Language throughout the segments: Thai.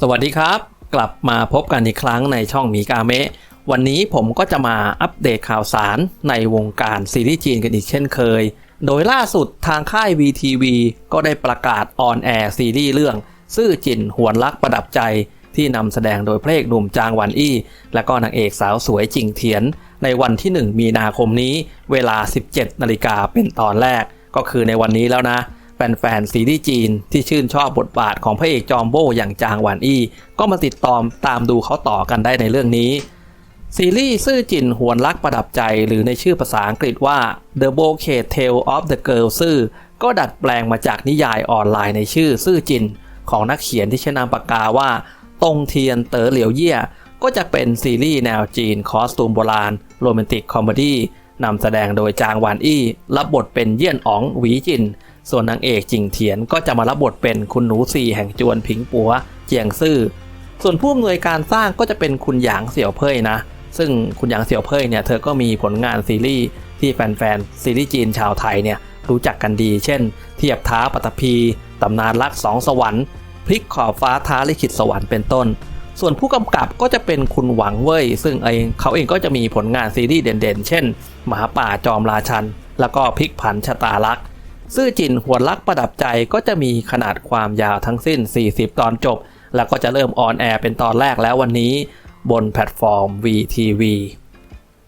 สวัสดีครับ กลับมาพบกันอีกครั้งในช่องหมีกาเมะวันนี้ผมก็จะมาอัปเดตข่าวสารในวงการซีรีส์จีนกันอีกเช่นเคย โดยล่าสุดทางค่าย VTV ก็ได้ประกาศออนแอร์ซีรีส์เรื่อง ซื่อจินหวนรักประดับใจที่นำแสดงโดยพระเอกหนุ่มจางหวันอี้ และก็นางเอกสาวสวยจิงเทียน ในวันที่ 1 มีนาคมนี้ เวลา 17 นาฬิกาเป็นตอนแรก ก็คือในวันนี้แล้วนะ แฟนๆซีรีส์จีนที่ชื่นชอบบทบาทของพระเอกจอมโบอย่างจางหวานอี้ ก็มาติดตามตามดูเขาต่อกันได้ในเรื่องนี้ ซีรีส์ซื่อจินหวนรักประดับใจหรือในชื่อภาษาอังกฤษว่า The Bouquet Tale of the Girl ซื่อก็ดัดแปลงมาจากนิยายออนไลน์ในชื่อซื่อจิน ของนักเขียนที่ใช้นามปากกาว่าตงเทียนเต๋อเหลียวเยี่ยก็จะเป็นซีรีส์แนวจีนคอสตูมโบราณโรแมนติกคอมเมดี้นำแสดงโดยจางหวานอี้ รับบทเป็นเยี่ยนอ๋องหวีจิน ส่วนนางเอกจิงเถียนก็จะมารับบทเป็นคุณหนูซีแห่งจวนผิงปัวเจียงซื่อ ส่วนผู้อำนวยการสร้างก็จะเป็นคุณหยางเสี่ยวเพ่ยนะ ซึ่งคุณหยางเสี่ยวเพ่ยเนี่ยเธอก็มีผลงานซีรีส์ที่แฟนๆซีรีส์จีนชาวไทยเนี่ยรู้จักกันดี เช่น เทียบท้าปัตภีตำนานรักสองสวรรค์พลิกขอบฟ้าท้าลิขิตสวรรค์เป็นต้น ส่วนผู้กำกับก็จะเป็นคุณหวังเว่ยซึ่งเองเขาเองก็จะมีผลงานซีรีส์เด่นๆ เช่น หมาป่าจอมราชัน แล้วก็พลิกผันชะตาลักษณ์ ซื่อจินหวนรักประดับใจก็จะมีขนาดความยาวทั้งสิ้น 40 ตอนจบ แล้วก็จะเริ่มออนแอร์เป็นตอนแรกแล้ววันนี้ บนแพลตฟอร์ม VTV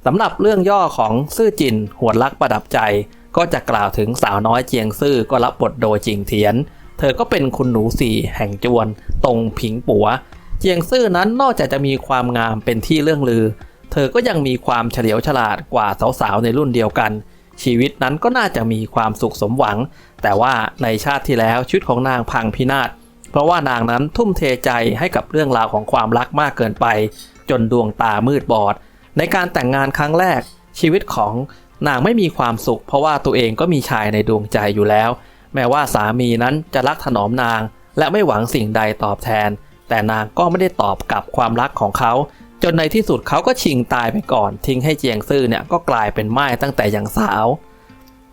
สำหรับเรื่องย่อของซื่อจินหวนรักประดับใจ ก็จะกล่าวถึงสาวน้อยเจียงซื่อก็รับบทโดยจิงเทียน เธอก็เป็นคุณหนูสี่แห่งจวน ตรงผิงปัว เจียงซื่อนั้นนอกจากจะมีความงามเป็นที่เรื่องลือ เธอก็ยังมีความเฉลียวฉลาดกว่าสาวๆในรุ่นเดียวกัน ชีวิตนั้นก็น่าจะมีความสุขสมหวัง แต่ว่าในชาติที่แล้วชีวิตของนางพังพินาศเพราะว่านางนั้นทุ่มเทใจให้กับเรื่องราวของความรักมากเกินไป จนดวงตามืดบอด ในการแต่งงานครั้งแรก ชีวิตของนางไม่มีความสุข เพราะว่าตัวเองก็มีชายในดวงใจอยู่แล้ว แม้ว่าสามีนั้นจะรักถนอมนาง และไม่หวังสิ่งใดตอบแทน แต่นางก็ไม่ได้ตอบกลับความรักของเขา นในที่สุดเขาก็ชิงตายไปก่อน ทิ้งให้เจียงซื่อเนี่ยก็กลายเป็นไม้ตั้งแต่ยังสาว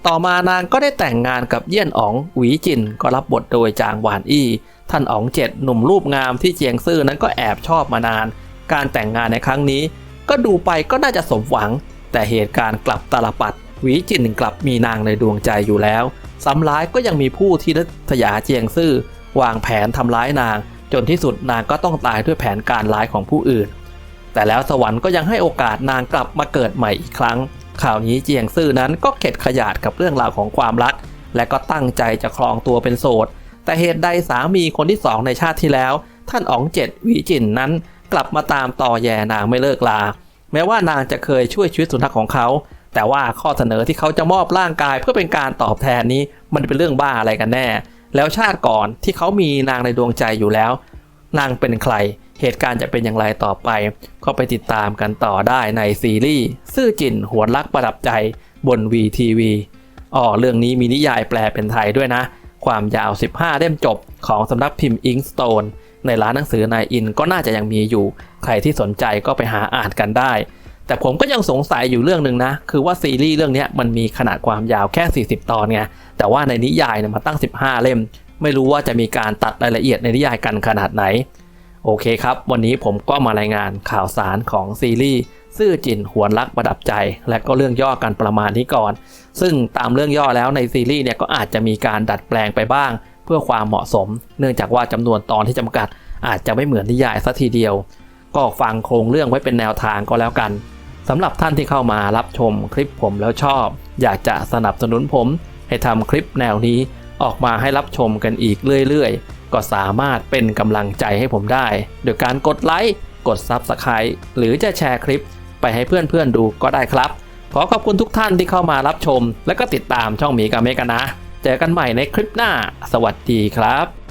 ต่อมานางก็ได้แต่งงานกับเยี่ยนอ๋องหวีจินก็รับบทโดยจางหวานอี้ ท่านอ๋องเจ็ดหนุ่มรูปงามที่เจียงซื่อนั้นก็แอบชอบมานาน การแต่งงานในครั้งนี้ ก็ดูไปก็น่าจะสมหวัง แต่เหตุการณ์กลับตาลปัดหวีจินกลับมีนางในดวงใจอยู่แล้วซ้ำร้ายก็ยังมีผู้ที่ริษยาเจียงซื่อวางแผนทำร้ายนาง จนที่สุดนางก็ต้องตายด้วยแผนการร้ายของผู้อื่น แต่แล้วสวรรค์ก็ยังให้โอกาสนางกลับมาเกิดใหม่อีกครั้งข่าวนี้เจียงซื่อนั้นก็เข็ดขยาดกับเรื่องราวของความรัก และก็ตั้งใจจะครองตัวเป็นโสด แต่เหตุใดสามีคนที่สองในชาติที่แล้ว ท่านอ๋องเจ็ดวีจินนั้น กลับมาตามต่อแย่นางไม่เลิกลา แม้ว่านางจะเคยช่วยชีวิตสุนัขของเขา แต่ว่าข้อเสนอที่เขาจะมอบร่างกายเพื่อเป็นการตอบแทนนี้ มันเป็นเรื่องบ้าอะไรกันแน่ แล้วชาติก่อนที่เขามีนางในดวงใจอยู่แล้ว นางเป็นใคร เหตุการณ์จะเป็นอย่างไรต่อไป ก็ไปติดตามกันต่อได้ในซีรีส์ซื่อจินหัวรักประดับใจบน VTV อ๋อเรื่องนี้มีนิยายแปลเป็นไทยด้วยนะ ความยาว 15 เล่มจบของสำนักพิมพ์ Inkstone ในร้านหนังสือนายอินก็น่าจะยังมีอยู่ ใครที่สนใจก็ไปหาอ่านกันได้ แต่ผมก็ยังสงสัยอยู่เรื่องหนึ่งนะ คือว่าซีรีส์เรื่องนี้มันมีขนาดความยาวแค่ 40 ตอนไง แต่ว่าในนิยายเนี่ยมาตั้ง 15 เล่ม ไม่รู้ว่าจะมีการตัดรายละเอียดในนิยายกันขนาดไหน โอเคครับ วันนี้ผมก็มารายงานข่าวสารของซีรีส์ซื่อจินหวนรักประดับใจ และก็เรื่องย่อกันประมาณนี้ก่อน ซึ่งตามเรื่องย่อแล้วในซีรีส์เนี่ยก็อาจจะมีการดัดแปลงไปบ้าง เพื่อความเหมาะสม เนื่องจากว่าจำนวนตอนที่จำกัด อาจจะไม่เหมือนนิยายสัทีเดียว ก็ฟังโครงเรื่องไว้เป็นแนวทางก็แล้วกันสำหรับท่านที่เข้ามารับชมคลิปผมแล้วชอบ อยากจะสนับสนุนผม ให้ทำคลิปแนวนี้ออกมาให้รับชมกันอีกเรื่อยๆ ก็สามารถเป็นกำลังใจให้ผมได้ โดยการกดไลค์กด Subscribe หรือจะแชร์คลิปไปให้เพื่อนๆดูก็ได้ครับ ขอขอบคุณทุกท่านที่เข้ามารับชม และก็ติดตามช่องหมีกาเมกันนะ เจอกันใหม่ในคลิปหน้า สวัสดีครับ